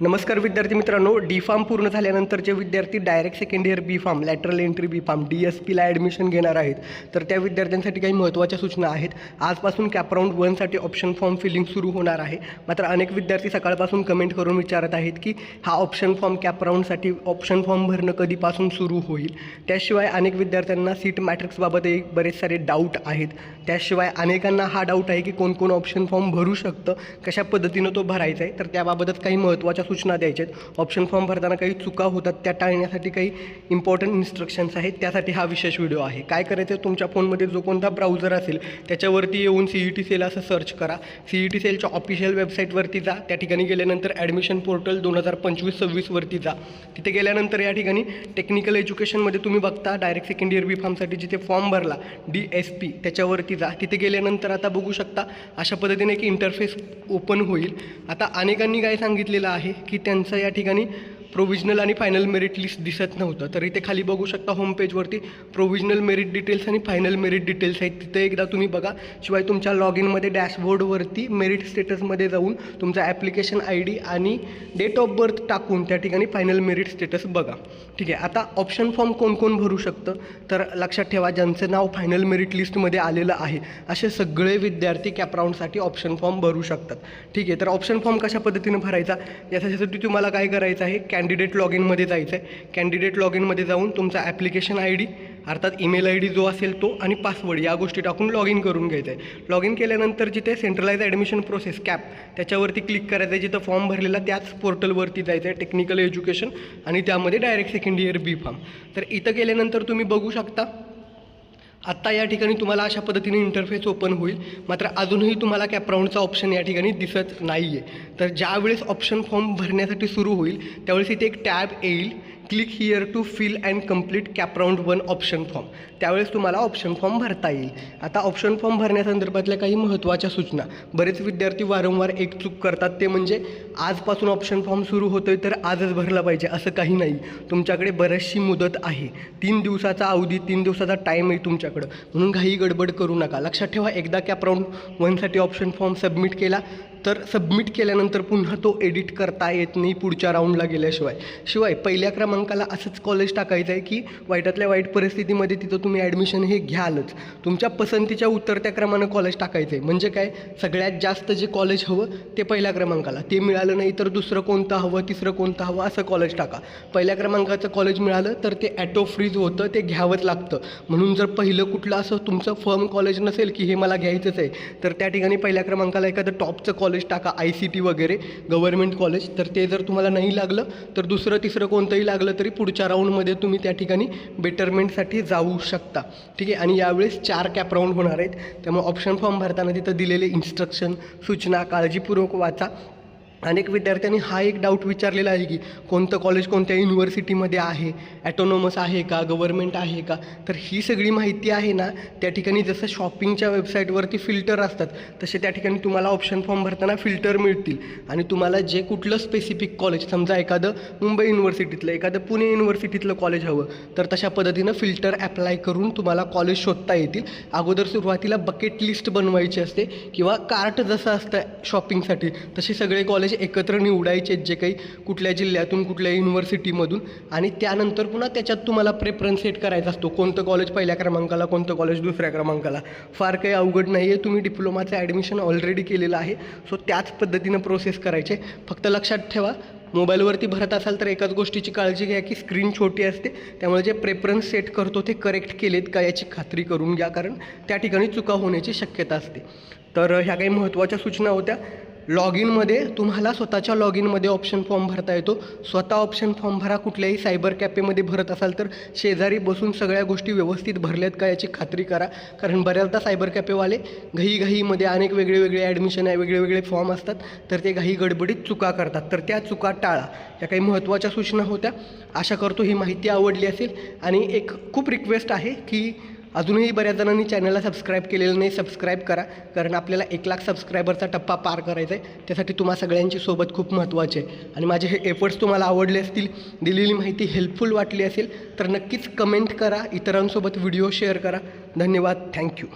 नमस्कार विद्यार्थी मित्रांनो डी फार्म पूर्ण झाल्यानंतरचे विद्यार्थी direct second year B pharm lateral entry B pharm D S पीला ॲडमिशन घेणार आहेत. तर त्या विद्यार्थ्यांसाठी काही महत्त्वाच्या सूचना आहेत. आजपासून कॅपराऊंड वनसाठी ऑप्शन फॉर्म फिलिंग सुरू होणार आहे. मात्र अनेक विद्यार्थी सकाळपासून कमेंट करून विचारत आहेत की हा ऑप्शन फॉर्म कॅपराऊंडसाठी ऑप्शन फॉर्म भरणं कधीपासून सुरू होईल? त्याशिवाय अनेक विद्यार्थ्यांना सीट मॅट्रिक्सबाबतही बरेच सारे डाऊट आहेत. त्याशिवाय अनेकांना हा डाऊट आहे की कोण कोण ऑप्शन फॉर्म भरू शकतं कशा पद्धतीनं तो भरायचा आहे. तर त्याबाबतच काही महत्त्वाच्या सूचना द्यायच्या आहेत ऑप्शन फॉर्म भरताना काही चुका होतात त्या टाळण्यासाठी काही इम्पॉर्टंट इन्स्ट्रक्शन्स आहेत. त्यासाठी हा विशेष व्हिडिओ आहे. काय करायचं? तुमच्या फोनमध्ये जो कोणता ब्राउझर असेल त्याच्यावरती येऊन सी ई टी सेल असं सर्च करा. सी ई टी सेलच्या ऑफिशियल वेबसाईटवरती जा. त्या ठिकाणी गेल्यानंतर ॲडमिशन पोर्टल दोन हजार पंचवीस सव्वीसवरती जा. तिथे गेल्यानंतर या ठिकाणी टेक्निकल एज्युकेशनमध्ये तुम्ही बघता डायरेक्ट सेकंड इयर बी फॉर्मसाठी जिथे फॉर्म भरला डी एस पी त्याच्यावरती जा. तिथे गेल्यानंतर आता बघू शकता अशा पद्धतीने एक इंटरफेस ओपन होईल. आता अनेकांनी काय सांगितलेलं आहे की त्यांचं या ठिकाणी प्रोव्हिजनल आणि फायनल मेरिट लिस्ट दिसत नव्हतं. तर इथे खाली बघू शकता होम पेजवरती प्रोव्हिजनल मेरिट डिटेल्स आणि फायनल मेरिट डिटेल्स आहेत. तिथे एकदा तुम्ही बघा. शिवाय तुमच्या लॉग इनमध्ये डॅशबोर्डवरती मेरिट स्टेटसमध्ये जाऊन तुमचा ॲप्लिकेशन आय डी आणि डेट ऑफ बर्थ टाकून त्या ठिकाणी फायनल मेरिट स्टेटस बघा. ठीक आहे. आता ऑप्शन फॉर्म कोण कोण भरू शकतं? तर लक्षात ठेवा ज्यांचं नाव फायनल मेरिट लिस्टमध्ये आलेलं आहे असे सगळे विद्यार्थी कॅपराऊंडसाठी ऑप्शन फॉर्म भरू शकतात. ठीक आहे. तर ऑप्शन फॉर्म कशा पद्धतीनं भरायचा? याच्यासाठी तुम्हाला काय करायचं आहे? कॅ कॅन्डिडेट लॉग इनमध्ये जायचं आहे कॅन्डिडेट लॉग इनमध्ये जाऊन तुमचा ॲप्लिकेशन आय डी अर्थात ईमेल आय डी जो असेल तो आणि पासवर्ड या गोष्टी टाकून लॉग इन करून घ्यायचं आहे लॉग इन केल्यानंतर जिथे सेंट्रलाइज ॲडमिशन प्रोसेस कॅप त्याच्यावरती क्लिक करायचं आहे जिथं फॉर्म भरलेला त्याच पोर्टलवरती जायचं आहे टेक्निकल एज्युकेशन आणि त्यामध्ये direct second year B pharm तर इथं गेल्यानंतर तुम्ही बघू शकता आत्ता या ठिकाणी तुम्हाला अशा पद्धतीने इंटरफेस ओपन होईल. मात्र अजूनही तुम्हाला कॅपराऊंडचा ऑप्शन या ठिकाणी दिसत नाही आहे तर ज्यावेळेस ऑप्शन फॉर्म भरण्यासाठी सुरू होईल त्यावेळेस इथे एक टॅब येईल. Click here to fill and complete CAP round one option form त्यावेळेस तुम्हाला ऑप्शन फॉर्म भरता येईल. आता ऑप्शन फॉर्म भरण्यासंदर्भातल्या काही महत्त्वाच्या सूचना. बरेच विद्यार्थी वारंवार एक चूक करतात ते म्हणजे आजपासून ऑप्शन फॉर्म सुरू होतो आहे तर आजच भरला पाहिजे असं काही नाही. तुमच्याकडे बरीचशी मुदत आहे. तीन दिवसाचा अवधी तीन दिवसाचा टाईम आहे तुमच्याकडं. म्हणून घाई गडबड करू नका. लक्षात ठेवा एकदा कॅपराऊंड वनसाठी ऑप्शन फॉर्म सबमिट केला तर सबमिट केल्यानंतर पुन्हा तो एडिट करता येत नाही पुढच्या राऊंडला गेल्याशिवाय. शिवाय पहिल्या क्रमांकाला असंच कॉलेज टाकायचं आहे की वाईटातल्या वाईट परिस्थितीमध्ये तिथं तुम्ही ॲडमिशन हे घ्यालच. तुमच्या पसंतीच्या उतरत्या क्रमानं कॉलेज टाकायचं आहे म्हणजे काय? सगळ्यात जास्त जे कॉलेज हवं ते पहिल्या क्रमांकाला. ते मिळालं नाही तर दुसरं कोणतं हवं तिसरं कोणतं हवं असं कॉलेज टाका. पहिल्या क्रमांकाचं कॉलेज मिळालं तर ते ॲटो फ्रीज होतं ते घ्यावंच लागतं. म्हणून जर पहिलं कुठलं असं तुमचं फर्म कॉलेज नसेल की हे मला घ्यायचंच आहे तर त्या ठिकाणी पहिल्या क्रमांकाला एखादं टॉपचं कॉलेज टाका आय सी टी वगैरे गव्हर्मेंट कॉलेज तर ते जर तुम्हाला नाही लागलं तर दुसरं तिसरं कोणतंही लागलं तरी पुढच्या राऊंडमध्ये तुम्ही त्या ठिकाणी बेटरमेंटसाठी जाऊ शकता. ठीक आहे? आणि यावेळेस चार कॅप राऊंड होणार आहेत. त्यामुळे ऑप्शन फॉर्म भरताना तिथं दिलेले इन्स्ट्रक्शन सूचना काळजीपूर्वक वाचा. अनेक विद्यार्थ्यांनी हा एक डाऊट विचारलेला आहे की कोणतं कॉलेज कोणत्या युनिव्हर्सिटीमध्ये आहे? ॲटोनॉमस आहे का? गव्हर्मेंट आहे का? तर ही सगळी माहिती आहे ना त्या ठिकाणी जसं शॉपिंगच्या वेबसाईटवरती फिल्टर असतात तसे त्या ठिकाणी तुम्हाला ऑप्शन फॉर्म भरताना फिल्टर मिळतील. आणि तुम्हाला जे कुठलं स्पेसिफिक कॉलेज समजा एखादं मुंबई युनिव्हर्सिटीतलं एखादं पुणे युनिव्हर्सिटीतलं कॉलेज हवं तर तशा पद्धतीनं फिल्टर ॲप्लाय करून तुम्हाला कॉलेज शोधता येतील. अगोदर सुरुवातीला बकेट लिस्ट बनवायची असते किंवा कार्ट जसं असतं शॉपिंगसाठी तसे सगळे कॉलेज कॉलेज एकत्र निवडायचे जे काही कुठल्या जिल्ह्यातून कुठल्या युनिव्हर्सिटीमधून आणि त्यानंतर पुन्हा त्याच्यात तुम्हाला प्रेफरन्स सेट करायचा असतो. कोणतं कॉलेज पहिल्या क्रमांकाला कोणतं कॉलेज दुसऱ्या क्रमांकाला. फार काही अवघड नाही आहे तुम्ही डिप्लोमाचं ॲडमिशन ऑलरेडी केलेलं आहे. सो त्याच पद्धतीनं प्रोसेस करायचे. फक्त लक्षात ठेवा मोबाईलवरती भरत असाल तर एकाच गोष्टीची काळजी घ्या की स्क्रीन छोटी असते. त्यामुळे जे प्रेफरन्स सेट करतो ते करेक्ट केलेत का याची खात्री करून घ्या. कारण त्या ठिकाणी चुका होण्याची शक्यता असते. तर ह्या काही महत्त्वाच्या सूचना होत्या. लॉग इनमध्ये तुम्हाला स्वतःच्या लॉग इनमध्ये ऑप्शन फॉर्म भरता येतो. स्वतः ऑप्शन फॉर्म भरा कुठल्याही सायबर कॅफेमध्ये भरत असाल तर शेजारी बसून सगळ्या गोष्टी व्यवस्थित भरल्यात का याची खात्री करा. कारण बऱ्याचदा सायबर कॅफेवाले घाईघाईमध्ये अनेक वेगळे वेगळे ॲडमिशन आहे वेगळे वेगळे फॉर्म असतात. तर ते घाई गडबडीत चुका करतात. तर त्या चुका टाळा. या काही महत्त्वाच्या सूचना होत्या. आशा करतो ही माहिती आवडली असेल. आणि एक खूप रिक्वेस्ट आहे की अजूनही बऱ्याच जणांनी चॅनलला सबस्क्राईब केलेलं नाही सबस्क्राईब करा. कारण आपल्याला एक लाख सबस्क्रायबरचा टप्पा पार करायचा आहे त्यासाठी तुम्हा सगळ्यांची सोबत खूप महत्त्वाचे आहे. आणि माझे हे एफर्ट्स तुम्हाला आवडले असतील दिलेली माहिती हेल्पफुल वाटली असेल तर नक्कीच कमेंट करा. इतरांसोबत व्हिडिओ शेअर करा. धन्यवाद. थँक्यू